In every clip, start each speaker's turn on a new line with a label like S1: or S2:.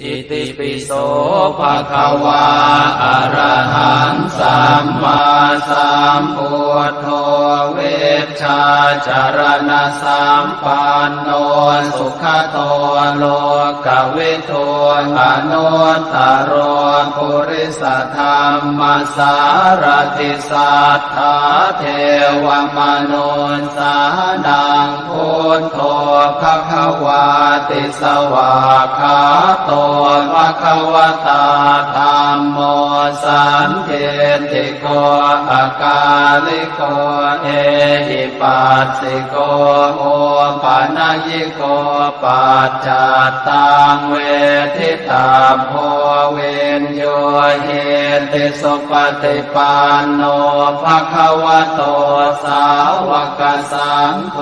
S1: อิติปิโสภะคะวาอะระหังสัมมาสัมพุทโธเวชชาจารณะสัมปันโนสุขโตโลกวิทูอนุตตรโรปุ ริสธรรมสารติสัทธาเทวมนุสานังพุทโธภควาติสวาคาโตภควตาธรรมโมสันเทติโกอากาลิโกเอหิปัสสิโกโอปานายิโกปัจจัตตังเวทิตาโพเวนโยเหติสุปฏิปันโนภะคะวะโตสาวกสังโฆ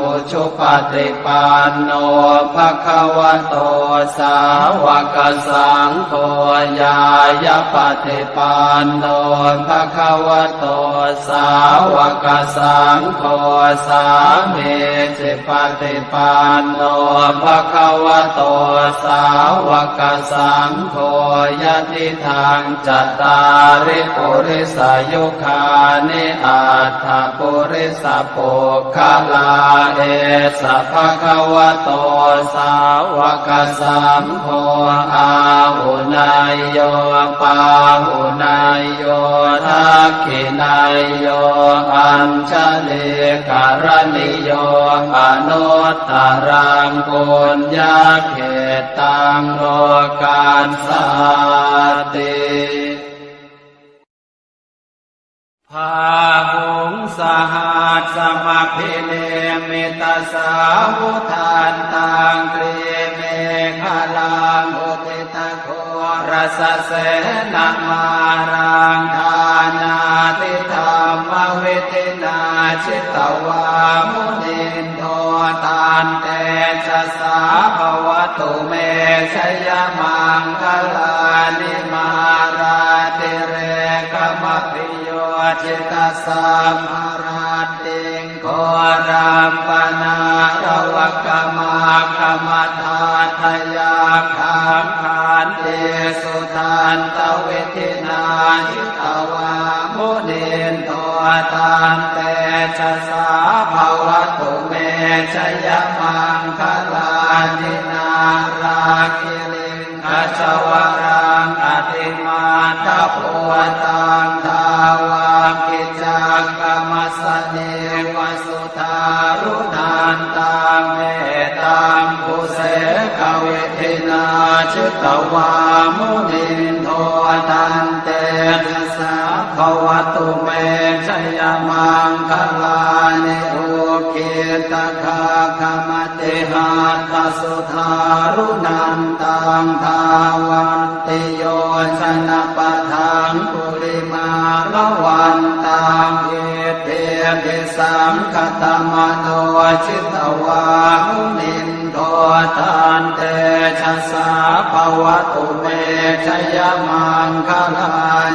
S1: อุชุปฏิปันโนภะคะวะโตสาวกสังโฆยายาปฏิปันโนภะคะวะโตสาวกสังโฆสามีจิปฏิปันโนภะคะวะโตสาวกสังโฆยะติทางจัตตาริปุริสายุคานิอัตถปุริสโปุคลาเอสะภะคะวะโตสาวกสังโฆอาหุนายโยปาหุนายโยทักขินายโยอัญชลิการณิโยอนุตตรังปุญญาเขตตังโลกาสาติพาหุงสหัสสมัคพิเลมิตาสาวุทานตังกรีเมฆลังอุติตะโครสเสนามารัง วามุนินโทตานเตชะสาภวตุเมชยมังคลานิมาราติเรกมปิโยจิตาสามหราติงโครามปนารวกมากรรมทาทยาคามขานเตสุทานตเวทินาหิตวามุนินโทตานเต ชะสาภาวตุเมชยมังคลานินาราคิลิงขจวรังอติมาตะปวตังทาวากิจักกรมสเนวสุทารุนันตังเมตังกุเสกเวทินาชิตวามุนินโทตันเต ชะสาภวตุเมชยมังคลานิโอเกตคาคมติหาตสุทารุนันตังทาวันติโยชนะปะทังปุริมาละวันตังเอเทปิสังคตมโนชิตวามุนิน ททานเตชะสาภวตุเมชยมังคลา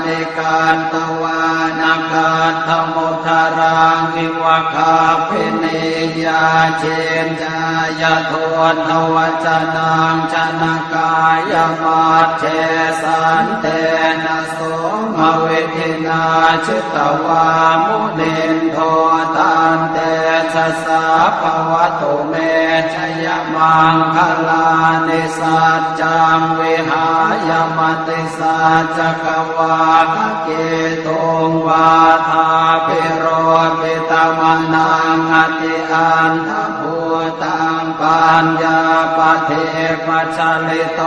S1: นิการตวานาการธมุทารังนิวะคาพินิยาเชนจายโทนทวจนังชนะกายมาเทสันเตนะโสมเวทินาชิตวามุนินโทตันเตชะสาภวตุเมชยมังคลานิสัจจังวิหายมติสัจกวาคเกตุงวาทาภิโรปิตมนังอติอันทภูตังปัญญาปเทปชลิโต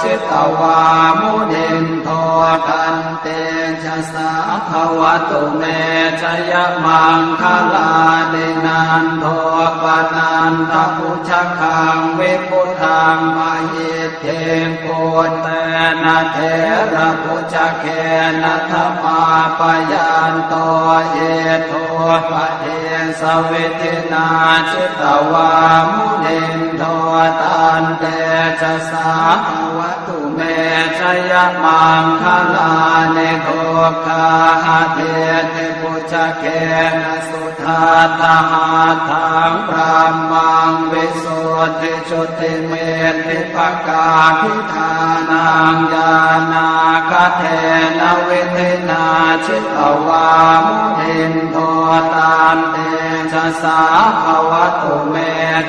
S1: ชิตวามุนินโทกันเต ชะสาภวตุเมชยมังคลาดินันโทปนันทพุชคังวิพุทังมายิเทงโกเตนะเทระพุชเคนะธรรมาปยันโตเยโทปะเทสเวิตินาชิตวามุนินโทตัน เตจะสามวตุเมจยมังคลาเนโทคาหเทติปุจเกนะสุธาตหาทังพระมังวิสุทธิจุติเมติปกาพิธานังญาณา เทนะเวเทนาชิตวามุหินโทตานเตชะสาภวตุเม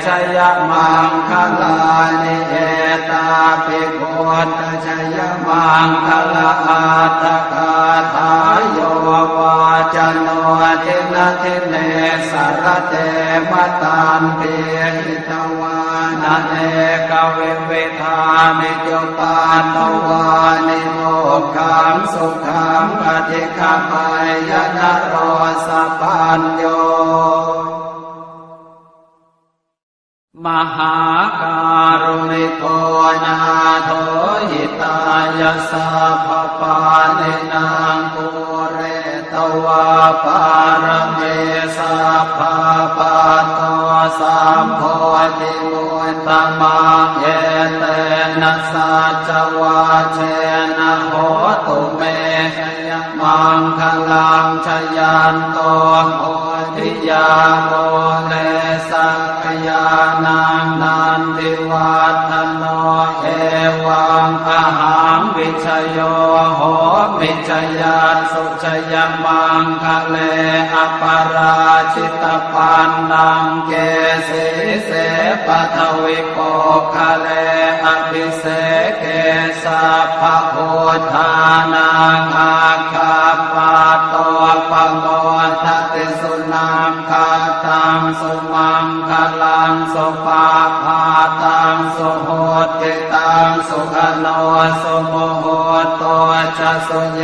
S1: ชยมังคลานิเอตาปิโกตชยมังคลาอาตกาทายโยวาจโน ทินทิเนสารเตมตันเปหิตวานาเอกวิวิธานิจุปาตวานิโมขังสุขังปฏิฆามายนะโรสปัญโยมหาการุณิโกนาโทหิตายาสัพพปาเนนางปุ ตวาปารเมสัพพปาโตสัมโพธิมุตตมังเยเตนะสัจวาเชนะโหตุเมชยมังคลังชยันโตโพธิยาโมเลสักยานังนันติวัฒโน วังอาหังวิชโยโหมิชยาสุชยมังคะเลอปาราชิตปันนังเกสิเสปัทวิโปคะเลอภิเสเกสัพพะโพธานังอาคาปาโตปโมทติสุนังคาตังสุมังคลังสุปาพาตังสุโห ตังสุขโนสุโมโหตัวจะสุเย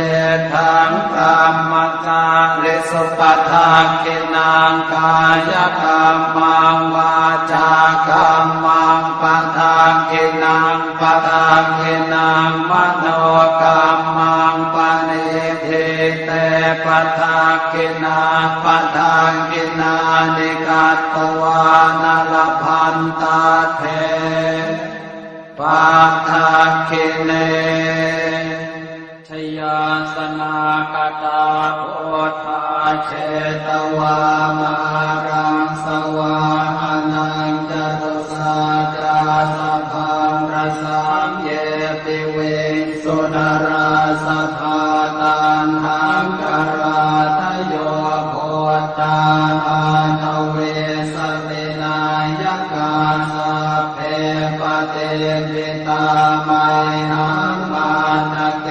S1: ทังกรรมกาลิสุปทังกินังกายกรรมังวาจากรรมังปทังกินังปทังกินังมโนกรรมังปณิทิเตปทังกินาปทังกินานิกัตวานลพันตาเท ปัทาคเนชยาสนากตาโพธาเชตวามารา ตาไมหังมาตะ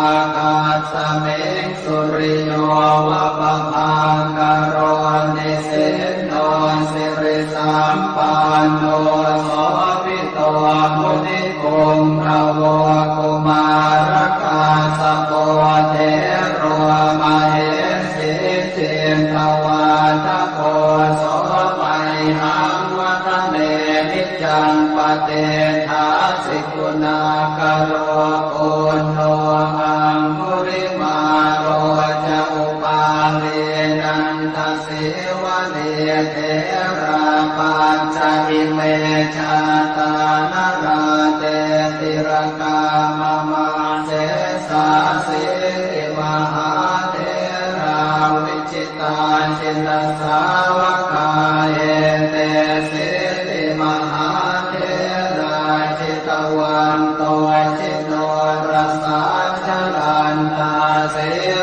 S1: าคาสเมสุริโยวะปะพังกโรนิสิโนสิริสัมปันโนโสภิโตมุนิคุงพระวกุมารกาสโปเทโรมาเหสิเจนทวาทโก จังปเตทาสิกุณาคโรโอนโนหังมุริมาโรจะอุปาเลนันทสิวะเนเทราปัญจอิเมชาตานาราเตติรกามมาเสสาสิมหาเทราวิจิตาจินสา ต